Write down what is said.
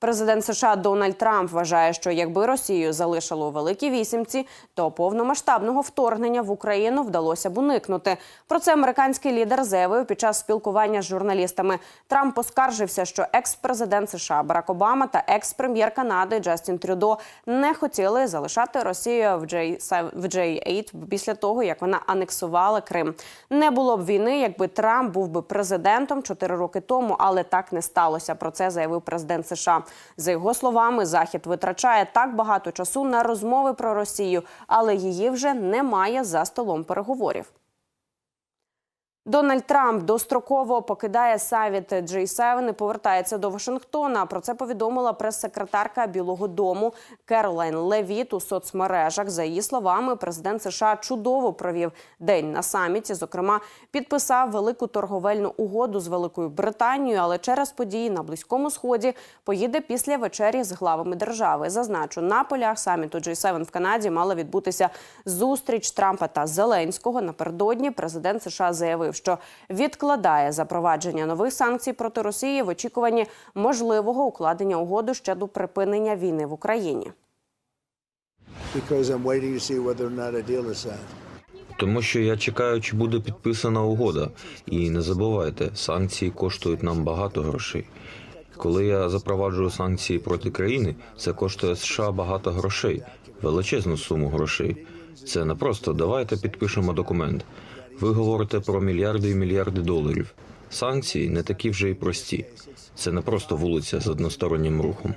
Президент США Дональд Трамп вважає, що якби Росію залишило у великій вісімці, то повномасштабного вторгнення в Україну вдалося б уникнути. Про це американський лідер заявив під час спілкування з журналістами. Трамп поскаржився, що екс-президент США Барак Обама та екс-прем'єр Канади Джастін Трюдо не хотіли залишати Росію в J7 в J8 після того, як вона анексувала Крим. Не було б війни, якби Трамп був би президентом 4 роки тому, але так не сталося. Про це заявив президент США. За його словами, Захід витрачає так багато часу на розмови про Росію, але її вже немає за столом переговорів. Дональд Трамп достроково покидає саміт G7 і повертається до Вашингтона. Про це повідомила прес-секретарка Білого Дому Керолайн Левіт у соцмережах. За її словами, президент США чудово провів день на саміті. Зокрема, підписав велику торговельну угоду з Великою Британією, але через події на близькому сході поїде після вечері з главами держави. Зазначу, на полях саміту G7 в Канаді мала відбутися зустріч Трампа та Зеленського. Напередодні президент США заявив, що відкладає запровадження нових санкцій проти Росії в очікуванні можливого укладення угоди щодо припинення війни в Україні. Тому що я чекаю, чи буде підписана угода. І не забувайте, санкції коштують нам багато грошей. Коли я запроваджую санкції проти країни, це коштує США багато грошей, величезну суму грошей. Це не просто давайте підпишемо документ. Ви говорите про мільярди і мільярди доларів. Санкції не такі вже й прості. Це не просто вулиця з одностороннім рухом.